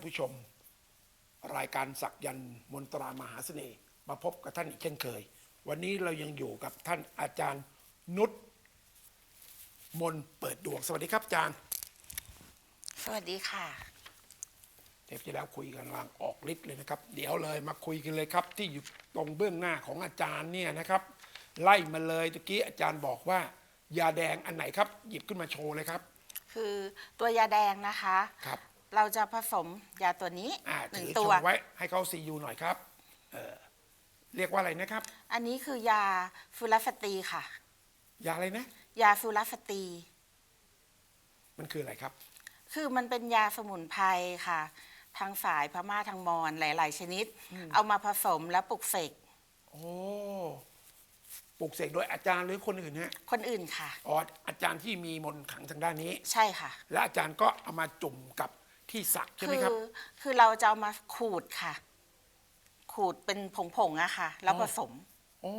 านผู้ชม รายการสักยันต์มนตรามหาเสน่ห์มาพบกับท่านอีกเช่นเคย วันนี้เรายังอยู่กับท่านอาจารย์นุชมนเปิดดวง สวัสดีครับอาจารย์สวัสดีค่ะ เทปที่แล้วคุยกันลางออกฤทธิ์เลยนะครับ เดี๋ยวเลยมาคุยกันเลยครับ ที่อยู่ตรงเบื้องหน้าของอาจารย์เนี่ยนะครับ ไล่มาเลยตะกี้อาจารย์บอกว่า ยาแดงอันไหนครับ หยิบขึ้นมาโชว์เลยครับ คือตัวยาแดงนะคะ ครับ เราจะผสมยาตัวนี้อ่าหนึ่ถืงอตัโชว ว์ไว้ให้เขาซียูหน่อยครับเออเรียกว่าอะไรนะครับ อันนี้คือยาฟูรัสตีค่ะ ยาอะไรนะ ยาฟูรัสตี มันคืออะไรครับ คือมันเป็นยาสมุนไพรค่ะ ทางสายพม่าทางมอญหลาย ๆ ชนิด เอามาผสมแล้วปลุกเสกโอ้ปลูกเสกโดยอาจารย์หรือคนอื่นฮะคนอื่นค่ะ อ๋ออาจารย์ที่มีมนต์ขลังทางด้านนี้ ใช่ค่ะ และอาจารย์ก็เอามาจุ่มกับ ที่สักใช่ไหมคืครับคือเราจะเอามาขูดค่ะ ขูดเป็นผงๆอะค่ะ แล้วอ๋อผสมโอ้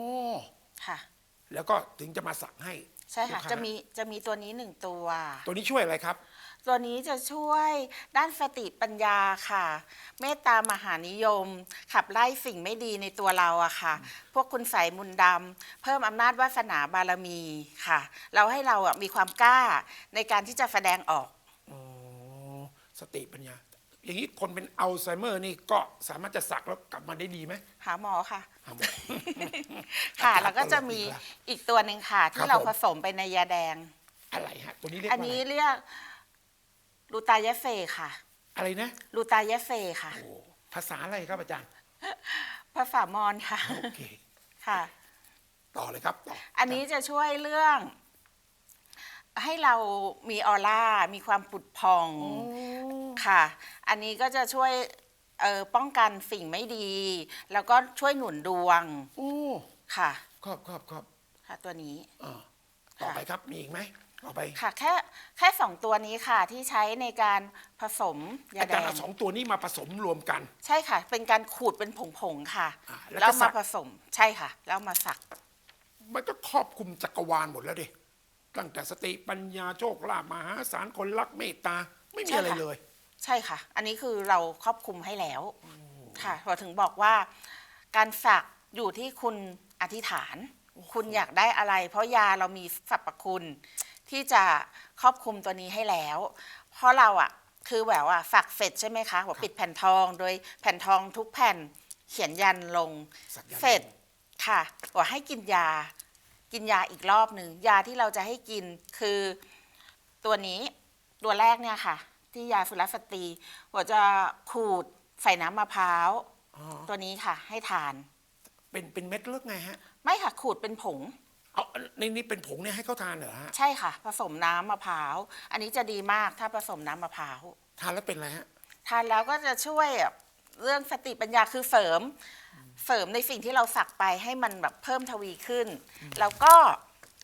ค่ะ แล้วก็ถึงจะมาสักให้ใช่ค่ะ ลูกาจะมีจะมีตัวนี้หนึ่งตัว ตัวนี้ช่วยอะไรครับ ตัวนี้จะช่วยด้านสติปัญญาค่ะ เมตตามหานิยม ขับไล่สิ่งไม่ดีในตัวเราอะค่ะ พวกคุณใสยมุนต์ดำเพิ่มอำนาจวาสนาบารมีค่ะ เราให้เราอะมีความกล้าในการที่จะแสดงออกอ๋อ สติปัญญา อย่างนี้คนเป็นอัลไซเมอร์นี่ก็สามารถจะสักแล้วกลับมาได้ดีไหมหาหมอค่ะ หาหมอ ค่ะอาจารย์แล้วก็จะมีตลกอีกแล้วอีกตัวหนึ่งค่ะครัที่บเราผมผสมไปในยาแดง อะไรฮะตัวนี้เรียกอันว่านี้อะไรเรียกลูตายะเฟค่ะ อะไรนะลูตายะเฟค่ะ โอ้ภาษาอะไรครับอาจารย์ภาษามอญค่ะ โอเค ค่ะ ต่อเลยครับต่ออันนี้จะช่วยเรื่อง ให้เรามีออร่า มีความปุดพอง ค่ะ อันนี้ก็จะช่วยเอ่อป้องกันสิ่งไม่ดี แล้วก็ช่วยหนุนดวงโอ้ค่ะ ครอบครอบครอบค่ะตัวนี้ อ่าต่อไปครับมีอีกไหมต่อไปค่ะแค่แค่สองตัวนี้ค่ะที่ใช้ในการผสมยาอาแดจารย์งเอาสองตัวนี้มาผสมรวมกัน ใช่ค่ะ เป็นการขูดเป็นผงๆค่ะอ่าแล้วก็แล้วสัมาก ผสมใช่ค่ะ แล้วมาสักมันก็ครอบคลุมจักรวาลหมดแล้วดิตั้งแต่สติปัญญาโชคลาภมหาศาลคนรักเมตตาไม่มีใช่อะไรค่ะเลย ใช่ค่ะ อันนี้คือเราครอบคลุมให้แล้วค่ะพอถึงบอกว่า การสักอยู่ที่คุณอธิษฐาน คุณอยากได้อะไร เพราะยาเรามีสรรพคุณ ที่จะครอบคลุมตัวนี้ให้แล้ว เพราะเราอะคือแบบว่าสักเสร็จใช่ไหมคะหัวปิดแผ่นทองโดยแผ่นทองทุกแผ่นเขียนยันลงสักยันต์เสร็จค่ะบอกให้กินยา กินยาอีกรอบหนึ่งยาที่เราจะให้กินคือตัวนี้ตัวแรกเนี่ยค่ะ ที่ยาสุรสตรีหัวจะขูดใส่น้ำมะพร้าวอ๋อตัวนี้ค่ะ ให้ทาน เป็นเป็นเม็ดเลือกไงฮะไม่ค่ะขูดเป็นผง เอาในนี้เป็นผงเนี่ยให้เขาทานเหรอฮะใช่ค่ะ ผสมน้ำมะพร้าว อันนี้จะดีมากถ้าผสมน้ำมะพร้าว ทานแล้วเป็นอะไรฮะทานแล้วก็จะช่วยเรื่องสติปัญญาคือเสริม เสริมในสิ่งที่เราสักไปให้มันแบบเพิ่มทวีขึ้น แล้วก็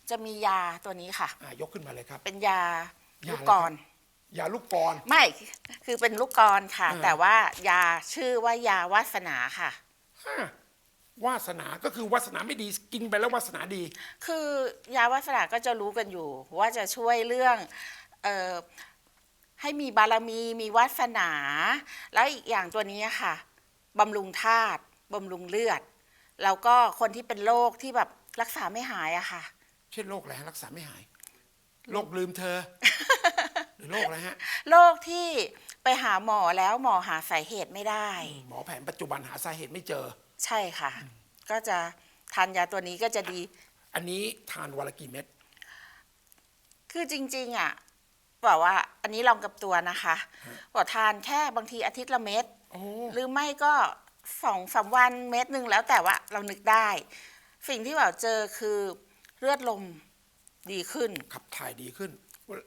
จะมียาตัวนี้ค่ะ อ่ายกขึ้นมาเลยครับ เป็นยายาอะไรลูกกร ยาลูกกรไม่คือเป็นลูกกรค่ะ อ่า แต่ว่ายาชื่อว่ายาวาสนาค่ะ ฮะวาสนาก็คือวาสนาไม่ดีกินไปแล้ววาสนาดี คือยาวาสนาก็จะรู้กันอยู่ ว่าจะช่วยเรื่องเออให้มีบารมีมีวาสนา แล้วอีกอย่างตัวนี้ค่ะบำรุงธาตุบำรุงเลือด แล้วก็คนที่เป็นโรคที่แบบรักษาไม่หายอะค่ะ เช่นโรคอะไรฮะรักษาไม่หายโรคลืมเธอ หรือโรคอะไรฮะ โรคที่ไปหาหมอแล้วหมอหาสาเหตุไม่ได้ หมอแผนปัจจุบันหาสาเหตุไม่เจอ ใช่ค่ะ ก็จะทานยาตัวนี้ก็จะดี อันนี้ทานวันละกี่เม็ด คือจริง ๆ อะบอกว่าอันนี้ลองกับตัวนะคะบอกทานแค่บางทีอาทิตย์ละเม็ดโอ้หรือไม่ก็สองสามวันเม็ดหนึ่งแล้วแต่ว่าเรานึกได้ สิ่งที่แบบเจอคือเลือดลมดีขึ้น ขับถ่ายดีขึ้น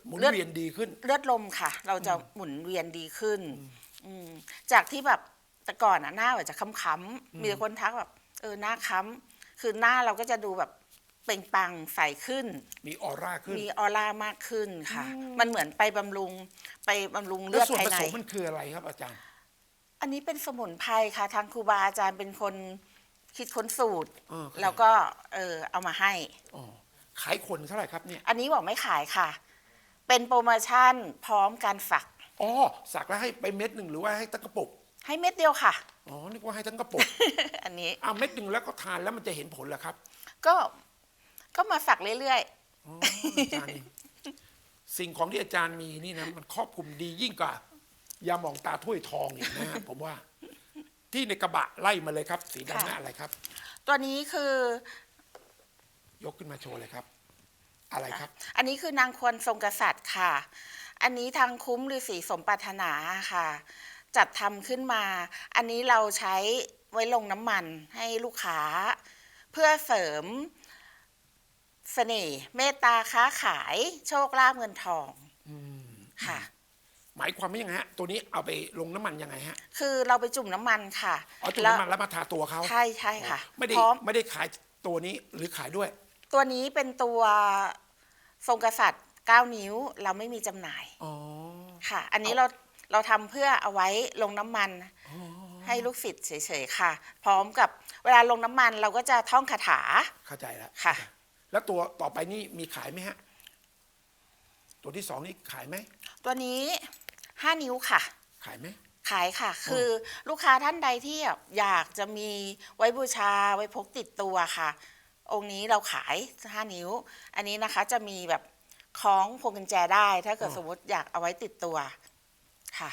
หมุนเลือดเวียนดีขึ้น เลือดลมค่ะ เราจะหมุนเวียนดีขึ้นอืมจากที่แบบแต่ก่อนอะหน้าแบบจะค้ำๆมีแต่คนทักแบบเออหน้าค้ำคือหน้าเราก็จะดูแบบเปล่งปลังใสขึ้น มีออร่าขึ้น มีออร่ามากขึ้นค่ะ มันเหมือนไปบำรุงไปบำรุงเลืแล้วอดส่วนภายผในสมมันคืออะไรครับอาจารย์ อันนี้เป็นสมุนไพรค่ะ ทางครูบาอาจารย์เป็นคนคิดค้นสูตรเออครับแล้วก็เออเอามาให้อ๋อขายคนเท่าไหร่ครับเนี่ย อันนี้บอกไม่ขายค่ะ เป็นโปรโมชั่นพร้อมการฝัก อ๋อสักแล้วให้ไปเม็ดหนึ่งหรือว่าให้ตั้งกระปุกให้เม็ดเดียวค่ะ อ๋อนึกว่าให้ทั้งกระปุกอันนี้อ่าเม็ดหนึ่งแล้วก็ทานแล้วมันจะเห็นผลเหรอครับก็ก็มาฝักเรื่อยอ๋ออาจารย์นี่สิ่งของที่อาจารย์มีนี่นะมันครอบคลุมดียิ่งกว่ายาหมองตาถ้วยทองอีกนะฮะผมว่า ที่ในกระบะไล่มาเลยครับ สีดำนั่นอะไรครับ ๆ ตัวนี้คือยกขึ้นมาโชว์เลยครับ อะไรครับ อันนี้คือนางควรทรงกษัตริย์ค่ะ อันนี้ทางคุ้มฤาษีสมปรารถนาค่ะ จัดทำขึ้นมา อันนี้เราใช้ไว้ลงน้ำมันให้ลูกค้า เพื่อเสริมเสน่ห์เมตตาค้าขายโชคลาภเงินทองค่ะ หมายความว่ายังไงฮะ ตัวนี้เอาไปลงน้ำมันยังไงฮะคือเราไปจุ่มน้ำมันค่ะเอาจุ่มแล้วน้ำมันแล้วมาทาตัวเขาใช่ใช่ค่ะ ไม่ได้พร้อมไม่ได้ขายตัวนี้หรือขายด้วย ตัวนี้เป็นตัวทรงกษัตริย์ 9 นิ้วเราไม่มีจำหน่ายอ๋อ ค่ะ อันนี้เราเราทำเพื่อเอาไว้ลงน้ำมัน ให้ลูกศิษย์เฉยๆค่ะ พร้อมกับเวลาลงน้ำมันเราก็จะท่องคาถาเข้าใจแล้ว ค่ะ แล้วตัวต่อไปนี่มีขายไหมฮะ ตัวที่สองนี่ขายไหม ตัวนี้ 5 นิ้วค่ะ ขายไหม ขายค่ะ คือลูกค้าท่านใดที่อยากจะมีไว้บูชาไว้พกติดตัวค่ะ องค์นี้เราขาย5นิ้ว อันนี้นะคะจะมีแบบคล้องพวงกุญแจได้ ถ้าเกิดอ๋อสมมติอยากเอาไว้ติดตัวค่ะ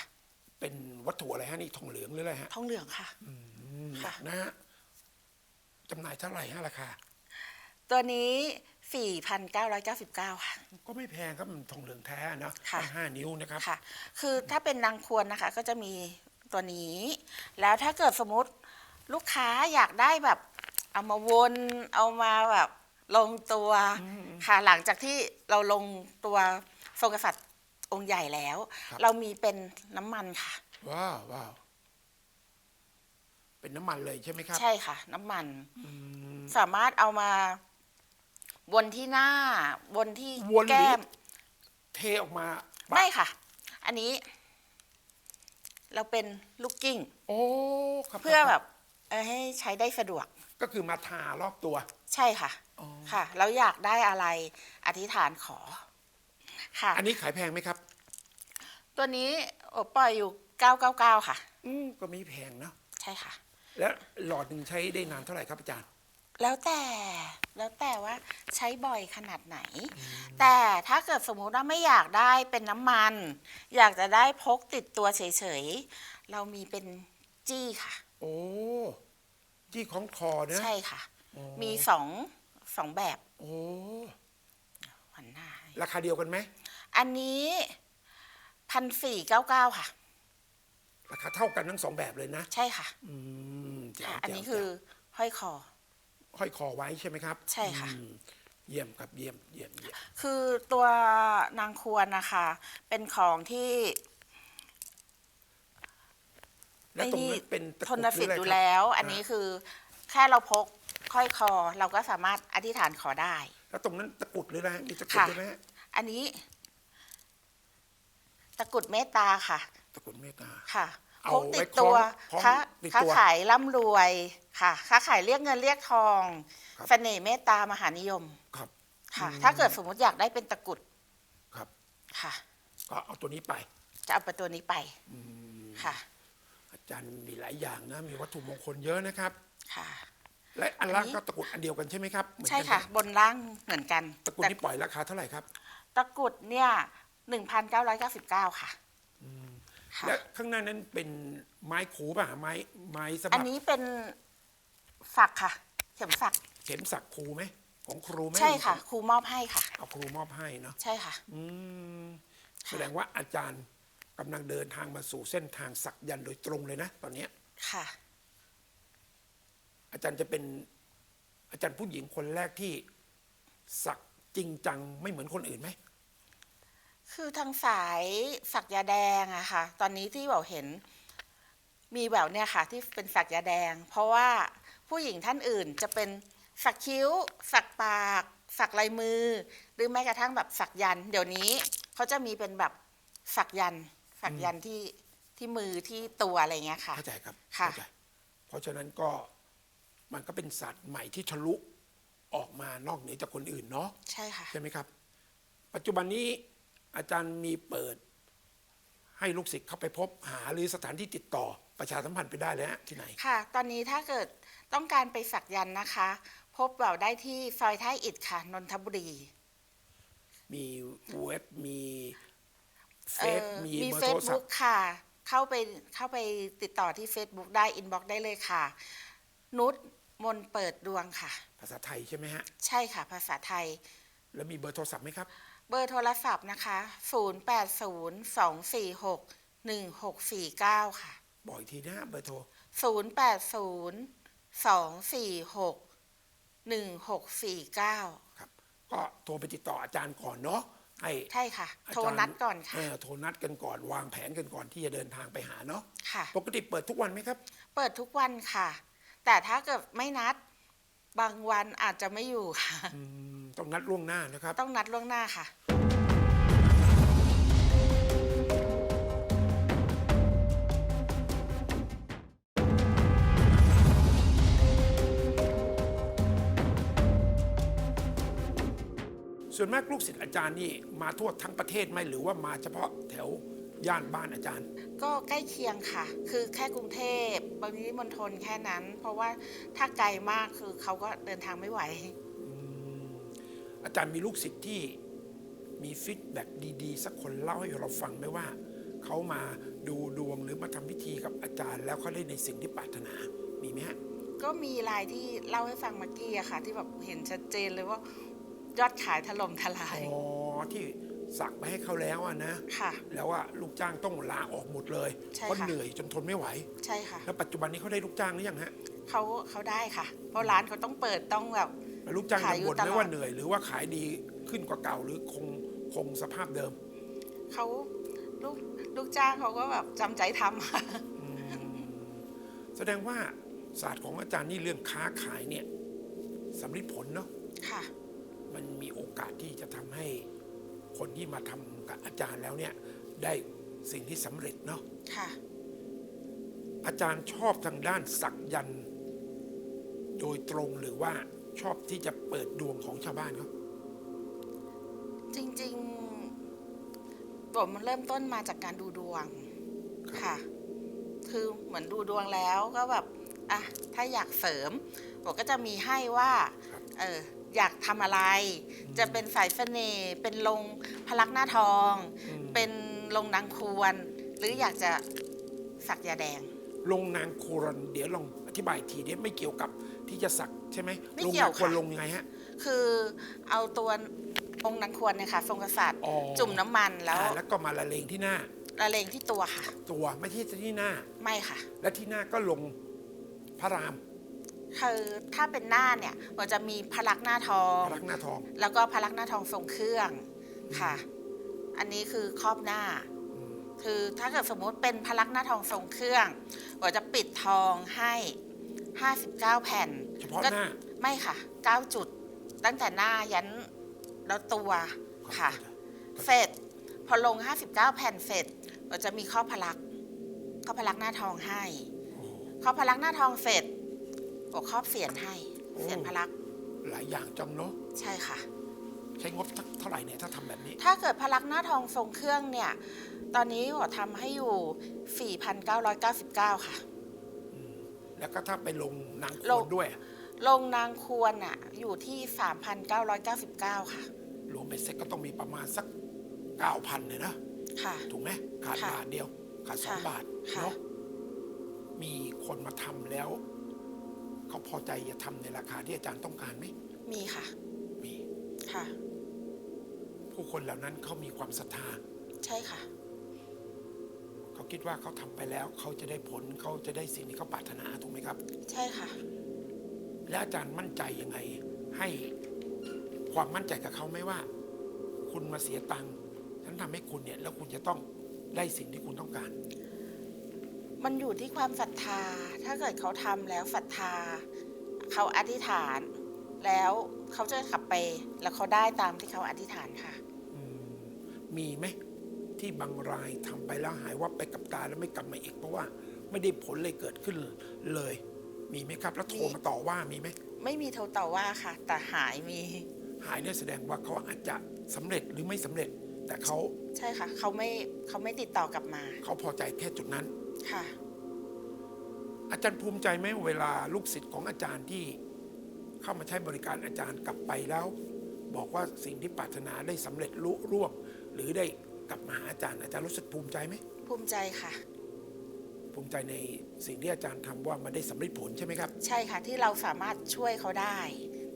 เป็นวัตถุอะไรฮะนี่ทองเหลืองหรืออะไรฮะทองเหลืองค่ะ อืมค่ะ นะฮะจำหน่ายเท่าไหร่ฮะราคา ตัวนี้ 4,999 ค่ะ ก็ไม่แพงครับมันทองเหลืองแท้เนอะค่ะตั้งห้านิ้วนะครับ ค่ะ คือถ้าเป็นนางควรนะคะ ก็จะมีตัวนี้ แล้วถ้าเกิดสมมติลูกค้าอยากได้แบบ เอามาวนเอามาแบบลงตัวค่ะหลังจากที่เราลงตัวทรงกษัตริย์องค์ใหญ่แล้วครับเรามีเป็นน้ำมันค่ะ ว้าวว้าวเป็นน้ำมันเลยใช่ไหมครับ ใช่ค่ะ น้ำมันอืมสามารถเอามาวนที่หน้าวนที่วนหรือ แก้ม เทออกมาปะไม่ค่ะ อันนี้ เราเป็นลูกกิ้ง โอ้ครับเพื่อครับแบบเอ่อให้ใช้ได้สะดวก ก็คือมาทารอบตัว ใช่ค่ะ อ๋อ ค่ะ แล้วอยากได้อะไรอธิษฐานขอ ค่ะ อันนี้ขายแพงไหมครับ ตัวนี้โอปล่อยอยู่ 999 ค่ะ อืมก็ไม่แพงเนอะใช่ค่ะ แล้วหลอดหนึ่งใช้ได้นานเท่าไหร่ครับอาจารย์ แล้วแต่แล้วแต่ว่าใช้บ่อยขนาดไหน แต่ถ้าเกิดสมมุติว่าไม่อยากได้เป็นน้ำมัน อยากจะได้พกติดตัวเฉยๆ เรามีเป็นจี้ค่ะ โอ้ ที่ของคอเนะ ใช่ค่ะ อ๋อ มีสองสองแบบโอ้หันหน้าให้ราคาเดียวกันไหมอันนี้พันสี่เก้าเก้าค่ะ ราคาเท่ากันทั้งสองแบบเลยนะ ใช่ค่ะอืมแจ๋วค่ะ อันนี้แจ๋วคือห้อยคอ ห้อยคอไว้ใช่ไหมครับใช่ค่ะ อืมเยี่ยมครับเยี่ยมเยี่ยมเยี่ยมคือตัวนางควรนะคะ เป็นของที่ แล้วตรงนั้นเป็นตะทกรุดนหสิรืออะไรทธิ์อยู่ครับแล้วอันนี้คือแค่เราพกห้อยคอเราก็สามารถอธิษฐานขอได้ แล้วตรงนั้นตะกรุดหรืออะไรมีตะกรุดค่ะด้วยไหมฮะอันนี้ ตะกรุดเมตตาค่ะ ตะกรุดเมตตา ค่ะเอาพกติไว้ดคล้ตัองวคล้องค้าติดค้าตัวขายร่ำรวยค่ะ ค้าขายเรียกเงินเรียกทองครับ เสน่ห์เมตตามหานิยมครับ ค่ะ อืม ถ้าเกิดสมมติอยากได้เป็นตะกรุดครับ ค่ะ ก็เอาตัวนี้ไปจะเอาไปตัวนี้ไปค่ะ อาจารย์มีหลายอย่างนะ มีวัตถุมงคลเยอะนะครับ ค่ะ และอันล่างอันนี้ก็ตะกรุดอันเดียวกันใช่ไหมครับเหมือนใช่กันค่ะ บนล่างเหมือนกันตะกรุดแต่นี่ปล่อยราคาเท่าไหร่ครับ ตะกรุดเนี่ยหนึ่งพันเก้าร้อยเก้าสิบเก้าค่ะค่ะ และข้างหน้านั้นเป็นไม้ขูป่ะไม้ไม้สำหอันรับนี้เป็นฝักค่ะ เข็มฝักเข็มสักครูไหมของครูไหมใช่ค่ะ ครูมอบให้ค่ะ เอาครูมอบให้เนาะใช่ค่ะ อืมแสดงว่าอาจารย์ กำลังเดินทางมาสู่เส้นทางสักยันต์โดยตรงเลยนะ ตอนเนี้ยค่ะ อาจารย์จะเป็นอาจารย์ผู้หญิงคนแรกที่สักจริงจังไม่เหมือนคนอื่นไหม คือทางสายฝักยาแดงอะค่ะ ตอนนี้ที่บอกเห็นมีแบบเนี่ยค่ะ ที่เป็นฝักยาแดง เพราะว่าผู้หญิงท่านอื่นจะเป็นสักคิ้ว สักปาก สักลายมือ หรือแม้กระทั่งแบบสักยันต์เดี๋ยวนี้เขาจะมีเป็นแบบสักยันต์ สักยันต์ที่ที่มือที่ตัวอะไรเงี้ยค่ะ เข้าใจครับค่ะ เข้าใจเพราะฉะนั้นก็มันก็เป็นศาสตร์ใหม่ที่ทะลุออกมานอกเหนือจากคนอื่นเนาะใช่ค่ะ ใช่ไหมครับ ปัจจุบันนี้อาจารย์มีเปิด ให้ลูกศิษย์เข้าไปพบหาหรือสถานที่ติดต่อประชาสัมพันธ์ไปได้แล้วฮะที่ไหน ค่ะ ตอนนี้ถ้าเกิดต้องการไปสักยันต์นะคะ พบเราได้ที่ซอยท่าอิฐค่ะนนทบุรี มีเว็บมี เฟเอ่ซอมีมีเบอร์เฟโทซรศัพบุ๊กท์ ค่ะ เข้าไปเข้าไปติดต่อที่ Facebook ได้อินบ็อกได้เลยค่ะ นุชมนเปิดดวงค่ะ ภาษาไทยใช่ไหมฮะ ใช่ค่ะ ภาษาไทย แล้วมีเบอร์โทรศัพท์ไหมครับ เบอร์โทรศัพท์นะคะ 0802461649 ค่ะ บอกอีกทีนะฮะเบอร์โทร 0802461649 ครับ ก็โทรไปติดต่ออาจารย์ก่อนเนาะ ให้ใช่ค่ะ อาโทรจารย์นัดก่อนค่ะเออโทรนัดกันก่อนวางแผนกันก่อนที่จะเดินทางไปหาเนาะค่ะ ปกติเปิดทุกวันไหมครับ เปิดทุกวันค่ะ แต่ถ้าเกิดไม่นัด บางวันอาจจะไม่อยู่ค่ะ อืมต้องนัดล่วงหน้านะครับ ต้องนัดล่วงหน้าค่ะ ส่วนมากลูกศิษย์อาจารย์นี่มาทั่วทั้งประเทศไหมหรือว่ามาเฉพาะแถวย่านบ้านอาจารย์ ก็ใกล้เคียงค่ะ คือแค่กรุงเทพบางทีมณฑลแค่นั้น เพราะว่าถ้าไกลมากคือเขาก็เดินทางไม่ไหว อาจารย์มีลูกศิษย์ที่มีฟีดแบ็กดีๆ สักคนเล่าให้เราฟังไหมว่า เขามาดูดวงหรือมาทำพิธีกับอาจารย์ แล้วเขาได้ในสิ่งที่ปรารถนามีไหมฮะก็มีรายที่เล่าให้ฟังเมื่อกี้อะค่ะ ที่แบบเห็นชัดเจนเลยว่า ยอดขายถล่มทลาย อ๋อที่สักไปให้เขาแล้วอะนะ ค่ะ แล้วว่าลูกจ้างต้องลาออกหมดเลยใช่เพราะค่ะ เหนื่อยจนทนไม่ไหว ใช่ค่ะ แล้วปัจจุบันนี้เขาได้ลูกจ้างหรือยังฮะเขาเขาได้ค่ะ เพราะร้านเขาต้องเปิดต้องแบบ แล้วลูกจ้างขายยังอยู่บ่นตไหมลอด ว่าเหนื่อย หรือว่าขายดีขึ้นกว่าเก่าหรือคงคงสภาพเดิมเขาลูกลูกจ้างเขาก็แบบจำใจทำค่ะแสดงว่าศาสตร์ของอาจารย์นี่เรื่องค้าขายเนี่ยสำลิดผลเนาะค่ะ มันมีโอกาสที่จะทำให้คนที่มาทำกับอาจารย์แล้วเนี่ย ได้สิ่งที่สำเร็จเนาะค่ะอาจารย์ชอบทางด้านสักยันต์โดยตรงหรือว่าชอบที่จะเปิดดวงของชาวบ้านเขาจริงๆผมมันเริ่มต้นมาจากการดูดวงค่ะ คือเหมือนดูดวงแล้วก็แบบอะถ้าอยากเสริมผมก็จะมีให้ว่า เออ อยากทำอะไร จะเป็นสายเสน่ห์เป็นลงพลักหน้าทองเป็นลงนางควร หรืออยากจะสักยาแดง ลงนางโครนเดี๋ยวลองอธิบายอีกทีเนี้ไม่เกี่ยวกับที่จะสักใช่ไหมไม่ลงเกี่ยนาวงโครนค่ะลงยังไงฮะ คือเอาตัวองค์นางควรเนี่ยค่ะ ทรงกษัตริย์อ๋อ จุ่มน้ำมันแล้วอ่าแล้วก็มาละเลงที่หน้า ละเลงที่ตัวค่ะ ตัวไม่ที่ที่หน้า ไม่ค่ะ และที่หน้าก็ลงพระราม คือถ้าเป็นหน้าเนี่ยมันจะมีพลักหน้าทองพระลักษณ์หน้าทอง แล้วก็พลักหน้าทองทรงเครื่องค่ะ อันนี้คือครอบหน้า คือถ้าเกิดสมมุติเป็นพลักหน้าทองทรงเครื่องเราจะปิดทองให้59แผ่นเฉพาะก็หน้าไม่ค่ะ 9 จุด ตั้งแต่หน้ายันแล้วตัวค่ะ เสร็จพอลง 59 แผ่นเสร็จเราจะมีข้อพลักข้อพลักหน้าทองให้ครอบพลักษณ์หน้าทองเสร็จ ก็ครอบเสียนให้เสียนพลักษณ์หลายอย่างจังเนาะใช่ค่ะ ใช้งบเท่าไหร่เนี่ยถ้าทำแบบนี้ ถ้าเกิดพลักษณ์หน้าทองทรงเครื่องเนี่ย ตอนนี้หัวทำให้อยู่ 4,999 ค่ะ แล้วก็ถ้าไปลงนางคลวงรด้วย ลงนางควรอะอยู่ที่ 3,999 ค่ะ รวมเป็นเซ็ตก็ต้องมีประมาณสักเก้าพันเลยนะ ค่ะ ถูกไหมขาดค่ะบาทเดียว ขาดสองค่ะบาทค่ะ เนาะมีคนมาทำแล้ว เขาพอใจจะทำในราคาที่อาจารย์ต้องการไหม มีค่ะ มีค่ะ ผู้คนเหล่านั้นเขามีความศรัทธา ใช่ค่ะ เขาคิดว่าเขาทำไปแล้วเขาจะได้ผลเขาจะได้สิ่งที่เขาปรารถนาถูกไหมครับ ใช่ค่ะ และอาจารย์มั่นใจยังไง ให้ความมั่นใจกับเขาไหมว่า คุณมาเสียตังค์ฉันทำให้คุณเนี่ยแล้วคุณจะต้องได้สิ่งที่คุณต้องการ มันอยู่ที่ความศรัทธา ถ้าเกิดเขาทำแล้วศรัทธา เขาอธิษฐาน แล้วเขาจะกลับไป แล้วเขาได้ตามที่เขาอธิษฐานค่ะมีไหมที่บางรายทำไปแล้วหายว่าบไปกับตาแล้วไม่กลับมาอีกเพราะว่า ไม่ได้ผลเลยเกิดขึ้นเลย มีไหมครับ แล้วโทรมาต่อว่ามีไหม ไม่มีโทรต่อว่าค่ะ แต่หายมี หายเนี่ยแสดงว่าเขาอาจจะสำเร็จหรือไม่สำเร็จ แต่เขาใช่ค่ะ เขาไม่เขาไม่ติดต่อกลับมา เขาพอใจแค่จุดนั้น ค่ะ อาจารย์ภูมิใจไหมเวลาลูกศิษย์ของอาจารย์ที่เข้ามาใช้บริการอาจารย์กลับไปแล้ว บอกว่าสิ่งที่ปรารถนาได้สำเร็จลุร่วงหรือได้กลับมาหาอาจารย์อาจารย์รู้สึกภูมิใจไหมภูมิใจค่ะ ภูมิใจในสิ่งที่อาจารย์ทำว่ามันได้สำเร็จผลใช่ไหมครับ ใช่ค่ะที่เราสามารถช่วยเขาได้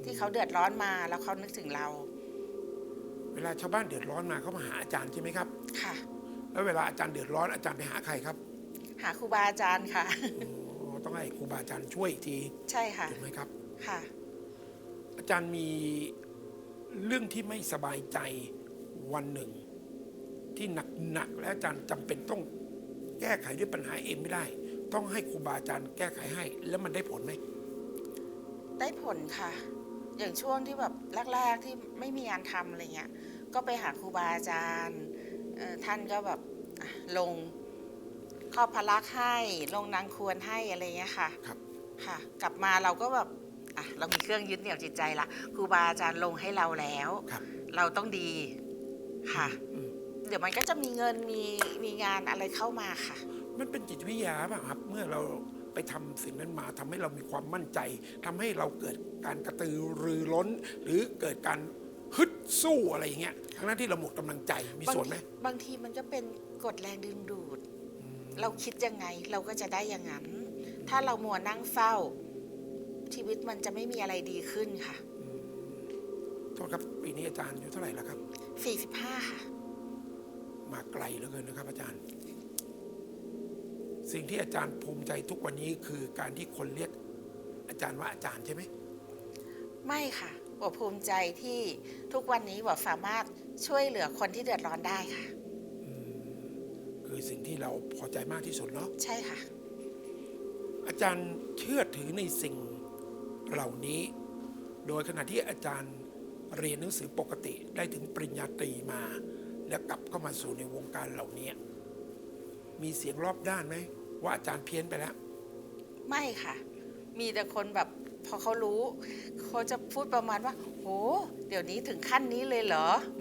ที่เขาเดือดร้อนมาแล้วเขานึกถึงเรา เวลาชาวบ้านเดือดร้อนมาเขามาหาอาจารย์ใช่ไหมครับ ค่ะ แล้วเวลาอาจารย์เดือดร้อนอาจารย์ไปหาใครครับ หาครูบาอาจารย์ค่ะ อ๋อต้องให้ครูบาอาจารย์ช่วยอีกทีใช่ค่ะถูกไหมครับ ค่ะ อาจารย์มีเรื่องที่ไม่สบายใจวันหนึ่ง ที่หนักๆและอาจารย์จำเป็นต้องแก้ไขด้วยปัญหาเองไม่ได้ ต้องให้ครูบาอาจารย์แก้ไขให้ แล้วมันได้ผลไหมได้ผลค่ะ อย่างช่วงที่แบบแรกๆที่ไม่มีงานทำอะไรเงี้ย ก็ไปหาครูบาอาจารย์เอ่อท่านก็แบบอะลง ครอบพลักษ์ให้ลงนางควรให้อะไรเงี้ยค่ะครับ ค่ะ กลับมาเราก็แบบอะเรามีเครื่องยึดเหนี่ยวจิตใจละครูบาอาจารย์ลงให้เราแล้ว ครับ เราต้องดีค่ะ อืมเดี๋ยวมันก็จะมีเงินมีมีงานอะไรเข้ามาค่ะ มันเป็นจิตวิทยาป่ะครับ เมื่อเราไปทำสิ่งนั้นมาทำให้เรามีความมั่นใจทำให้เราเกิดการกระตือรือร้น หรือเกิดการฮึดสู้อะไรอย่างเงี้ยทั้งนั้นที่เราหมดกำลังใจมีส่วนไหมบางทีมันก็เป็นกฎแรงดึงดูด เราคิดยังไงเราก็จะได้อย่างนั้น ถ้าเรามัวนั่งเฝ้า ชีวิตมันจะไม่มีอะไรดีขึ้นค่ะโทษครับปีนี้อาจารย์อายู่เท่าไหร่แล้วครับ45ค่ะ มาไกลเหลือเกินนะครับ อาจารย์ สิ่งที่อาจารย์ภูมิใจทุกวันนี้คือการที่คนเรียกอาจารย์ว่าอาจารย์ใช่ไหมไม่ค่ะว่าภูมิใจที่ทุกวันนี้ว่าสามารถช่วยเหลือคนที่เดือดร้อนได้ค่ะ คือสิ่งที่เราพอใจมากที่สุดเนาะใช่ค่ะ อาจารย์เชื่อถือในสิ่งเหล่านี้ โดยขณะที่อาจารย์เรียนหนังสือปกติได้ถึงปริญญาตรีมา แล้วกลับเข้ามาสู่ในวงการเหล่านี้ มีเสียงรอบด้านไหมว่าอาจารย์เพี้ยนไปแล้ว ไม่ค่ะ มีแต่คนแบบพอเขารู้ เขาจะพูดประมาณว่าโหเดี๋ยวนี้ถึงขั้นนี้เลยเหรอแส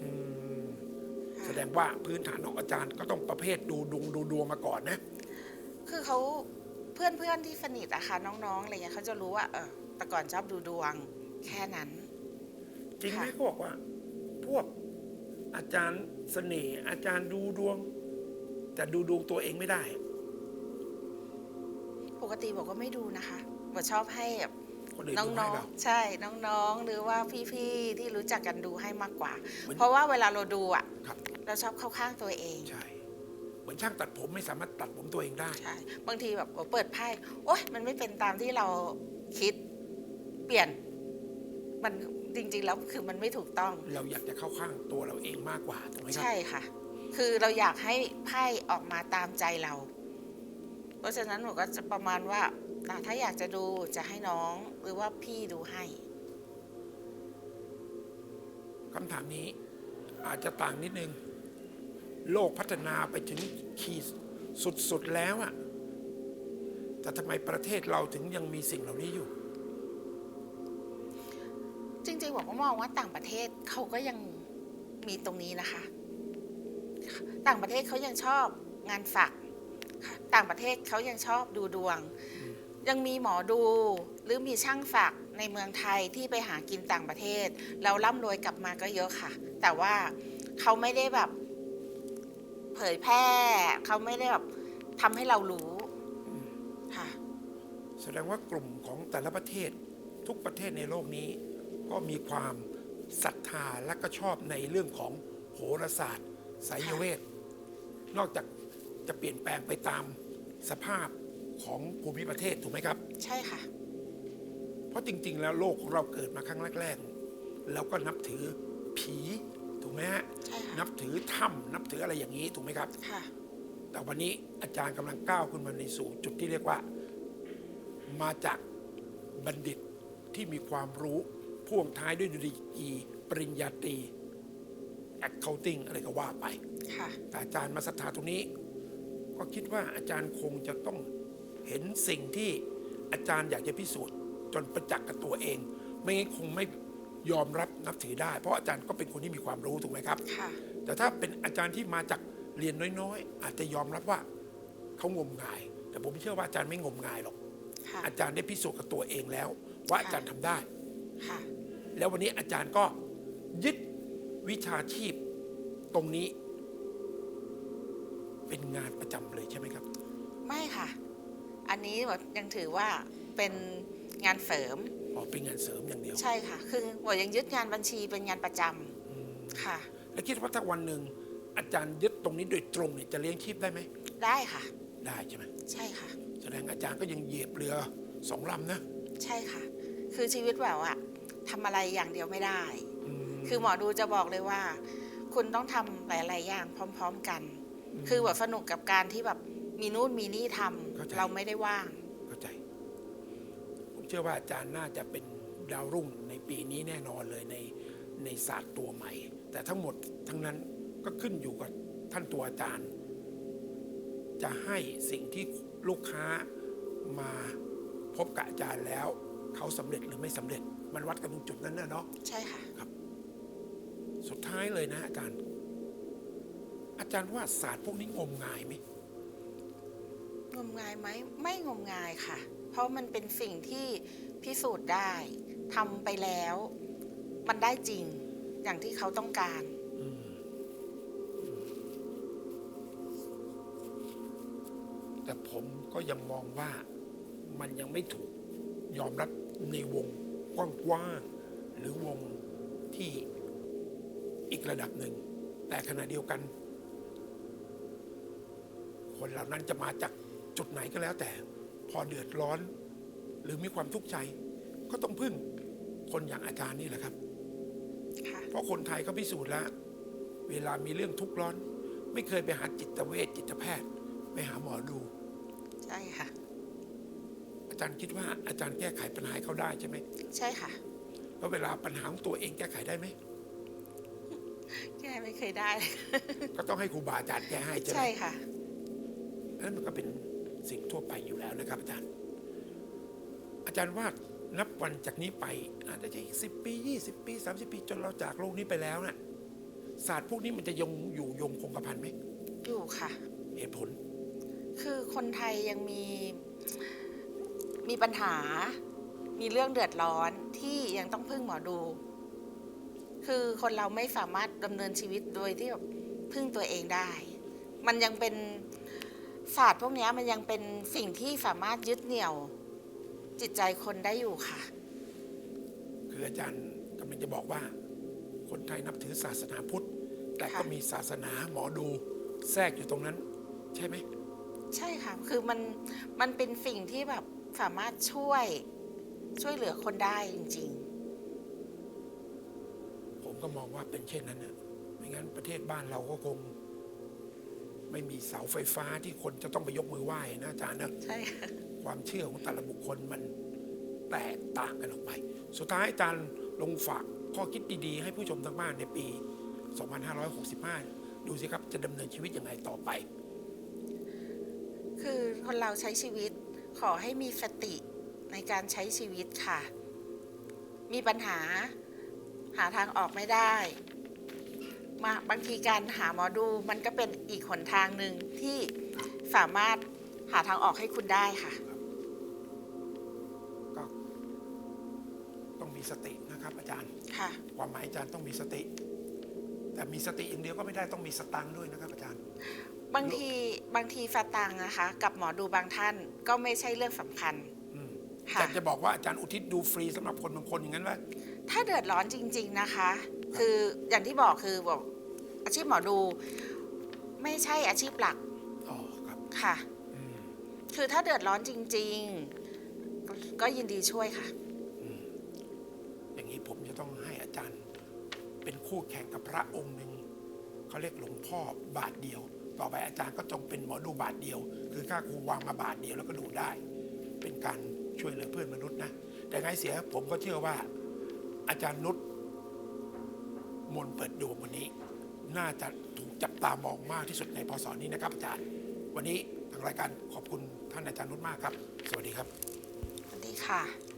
ดงว่าพื้นฐานของอาจารย์ก็ต้องประเภทดูดวงดูดวงมาก่อนนะ คือเขาเพื่อนเพื่อนๆที่สนิทอะค่ะน้องๆอะไรเงี้ยเขาจะรู้ว่าเออแต่ก่อนชอบดูดวงแค่นั้น จริงไหมค่ะเขาบอกว่า พวกอาจารย์เสน่ห์อาจารย์ดูดวง แต่ดูดวงตัวเองไม่ได้ ปกติบอกว่าไม่ดูนะคะบอกชอบให้แบบคนอื่นน้ดูให้องเราๆใช่ น้องๆ หรือว่าพี่ๆ ที่รู้จักกันดูให้มากกว่าเหมือนเพราะว่าเวลาเราดูอะครับ เราชอบเข้าข้างตัวเองใช่เหมือนช่างตัดผมไม่สามารถตัดผมตัวเองได้ ใช่บางทีแบบโอ้เปิดไพ่โอ๊ยมันไม่เป็นตามที่เราคิดเปลี่ยน มันจริง ๆ แล้วคือมันไม่ถูกต้อง เราอยากจะเข้าข้างตัวเราเองมากกว่าถูกไหมครับใช่ค่ะ คือเราอยากให้ไพ่ออกมาตามใจเรา เพราะฉะนั้นหนูก็จะประมาณว่าอะถ้าอยากจะดูจะให้น้องหรือว่าพี่ดูให้ คำถามนี้อาจจะต่างนิดนึง โลกพัฒนาไปถึงขีดสุดๆแล้วอะแต่ทำไมประเทศเราถึงยังมีสิ่งเหล่านี้อยู่ จริงๆผมก็มองว่าต่างประเทศเขาก็ยังมีตรงนี้นะคะ ต่างประเทศเขายังชอบงานฝักค่ะต่างประเทศเขายังชอบดูดวง ยังมีหมอดูหรือมีช่างฝักในเมืองไทยที่ไปหากินต่างประเทศแล้วร่ำรวยกลับมาก็เยอะค่ะ แต่ว่าเขาไม่ได้แบบเผยแพร่เขาไม่ได้แบบทำให้เรารู้ค่ะ แสดงว่ากลุ่มของแต่ละประเทศทุกประเทศในโลกนี้ ก็มีความศรัทธาและก็ชอบในเรื่องของโหราศาสตร์ไสยเวท นอกจากจะเปลี่ยนแปลงไปตามสภาพของภูมิประเทศถูกไหมครับ ใช่ค่ะ เพราะจริง ๆ แล้วโลกของเราเกิดมาครั้งแรก ๆ เราก็นับถือผี ถูกไหมฮะใช่ค่ะนับถือถ้ำนับถืออะไรอย่างนี้ถูกไหมครับ ค่ะ แต่วันนี้อาจารย์กำลังก้าวขึ้นมาในสู่จุดที่เรียกว่า มาจากบัณฑิตที่มีความรู้พ่วงท้ายด้วยดีกรีปริญญาตรี accounting อะไรก็ว่าไป ค่ะ แต่อาจารย์มาศรัทธาตรงนี้ ก็คิดว่าอาจารย์คงจะต้องเห็นสิ่งที่อาจารย์อยากจะพิสูจน์ จนประจักษ์กับตัวเอง ไม่งั้นคงไม่ ยอมรับนับถือได้ เพราะอาจารย์ก็เป็นคนที่มีความรู้ถูกไหมครับ ค่ะ แต่ถ้าเป็นอาจารย์ที่มาจากเรียนน้อยๆ อาจจะยอมรับว่าเขางมงาย แต่ผมเชื่อว่าอาจารย์ไม่งมงายหรอก ค่ะ อาจารย์ได้พิสูจน์กับตัวเองแล้ว ว่าอาจารย์ทำได้ ค่ะ แล้ววันนี้อาจารย์ก็ยึดวิชาชีพตรงนี้ เป็นงานประจำเลยใช่ไหมครับ ไม่ค่ะ อันนี้แบบยังถือว่าเป็นงานเสริม อ๋อเป็นงานเสริมอย่างเดียวใช่ค่ะ คือว่ายังยึดงานบัญชีเป็นงานประจำค่ะ แล้วคิดว่าถ้าวันหนึ่งอาจารย์ยึดตรงนี้โดยตรงเนี่ยจะเลี้ยงชีพได้ไหมได้ค่ะ ได้ใช่ไหมใช่ค่ะ แสดงอาจารย์ก็ยังเหยียบเรือสองลำนะใช่ค่ะ คือชีวิตแบบอะทำอะไรอย่างเดียวไม่ได้คือหมอดูจะบอกเลยว่า คุณต้องทำหลาย ๆ อย่างพร้อม ๆ กัน คือแบบสนุกกับการที่แบบมีนู่นมีนี่ทำเข้าใจเราไม่ได้ว่างเข้าใจผมเชื่อว่าอาจารย์น่าจะเป็นดาวรุ่งในปีนี้แน่นอนเลยในในศาสตร์ตัวใหม่ แต่ทั้งหมดทั้งนั้นก็ขึ้นอยู่กับท่านตัวอาจารย์ จะให้สิ่งที่ลูกค้ามาพบกับอาจารย์แล้ว เขาสำเร็จหรือไม่สำเร็จ มันวัดกันตรงจุดนั้นนะเนาะใช่ค่ะสุดท้ายเลยนะอาจารย์ อาจารย์ว่าศาสตร์พวกนี้งมงายไหมงมงายไหมไม่งมงายค่ะ เพราะมันเป็นสิ่งที่พิสูจน์ได้ทำไปแล้ว มันได้จริงอย่างที่เขาต้องการแต่ผมก็ยังมองว่ามันยังไม่ถูกยอมรับในวงกว้างๆหรือวงที่อีกระดับหนึ่ง แต่ขณะเดียวกัน คนเหล่านั้นจะมาจากจุดไหนก็แล้วแต่ พอเดือดร้อน หรือมีความทุกข์ใจ ก็ต้องพึ่งคนอย่างอาจารย์นี่แหละครับค่ะเพราะคนไทยก็พิสูจน์แล้ว เวลามีเรื่องทุกข์ร้อน ไม่เคยไปหาจิตเวชจิตแพทย์ ไปหาหมอดู ใช่ค่ะ อาจารย์คิดว่าอาจารย์แก้ไขปัญหาให้เขาได้ใช่ไหม ใช่ค่ะ แล้วเวลาปัญหาของตัวเองแก้ไขได้ไหมแก้ไม่เคยได้ ก็ต้องให้ครูบาอาจารย์แก้ให้ใช่ไหมใช่ค่ะนั่นมันก็เป็น สิ่งทั่วไปอยู่แล้วนะครับอาจารย์ อาจารย์ว่านับวันจากนี้ไปอาจจะอีกสิบปียี่สิบปีสามสิบปี จนเราจากโลกนี้ไปแล้วน่ะศาสตร์พวกนี้มันจะยงอยู่ยงคงกระพันไหมอยู่ค่ะ เหตุผล คือคนไทยยังมีมีปัญหา มีเรื่องเดือดร้อนที่ยังต้องพึ่งหมอดู คือคนเราไม่สามารถดำเนินชีวิตโดยที่แบบพึ่งตัวเองได้ มันยังเป็น ศาสตร์พวกเนี้ยมันยังเป็นสิ่งที่สามารถยึดเหนี่ยวจิตใจคนได้อยู่ค่ะ คืออาจารย์กำลังจะบอกว่า คนไทยนับถือศาสนาพุทธ แต่ก็ค่ะมีศาสนาหมอดูแทรกอยู่ตรงนั้น ใช่ไหม ใช่ค่ะ คือมันมันเป็นสิ่งที่แบบสามารถช่วยช่วยเหลือคนได้จริงผมก็มองว่าเป็นเช่นนั้นนะไม่งั้นประเทศบ้านเราก็คง ไม่มีเสาไฟฟ้าที่คนจะต้องไปยกมือไหว้นะอาจารย์นะๆใช่ค่ะความเชื่อของแต่ละบุคคลมันแตกต่างกันออกไป สุดท้ายอาจารย์ลงฝากข้อคิดดีๆ ให้ผู้ชมทางบ้านในปี 2565 ดูสิครับจะดำเนินชีวิตยังไงต่อไป คือคนเราใช้ชีวิตขอให้มีสติในการใช้ชีวิตค่ะ มีปัญหาหาทางออกไม่ได้ มาบางทีการหาหมอดูมันก็เป็นอีกหนทางหนึ่งที่สามารถหาทางออกให้คุณได้ค่ะ ก็ต้องมีสตินะครับอาจารย์ ค่ะ ความหมายอาจารย์ต้องมีสติ แต่มีสติอย่างเดียวก็ไม่ได้ต้องมีสตังค์ด้วยนะครับอาจารย์ บางทีบางทีสตังค์นะคะ กับหมอดูบางท่านก็ไม่ใช่เรื่องสำคัญ อืมค่ะ อยากจะบอกว่าอาจารย์อุทิศดูฟรีสำหรับคนบางคนอย่างนั้นไหม ถ้าเดือดร้อนจริง ๆนะคะ คืออย่างที่บอกคือบอกอาชีพหมอดู ไม่ใช่อาชีพหลักอ๋อครับค่ะ อืมคือถ้าเดือดร้อนจริง ๆ ก็ก็ยินดีช่วยค่ะอย่างนี้ผมจะต้องให้อาจารย์ เป็นคู่แข่งกับพระองค์หนึ่งเขาเรียกหลวงพ่อบาทเดียว ต่อไปอาจารย์ก็จงเป็นหมอดูบาทเดียว คือค่าครูวางมาบาทเดียวแล้วก็ดูได้ เป็นการช่วยเหลือเพื่อนมนุษย์นะ แต่ไงเสียผมก็เชื่อว่า อาจารย์นุชมนเปิดดวงวันนี้ น่าจะถูกจับตามองมากที่สุดในพศนี้นะครับอาจารย์ วันนี้ทางรายการขอบคุณท่านอาจารย์นุชมากครับ สวัสดีครับ สวัสดีค่ะ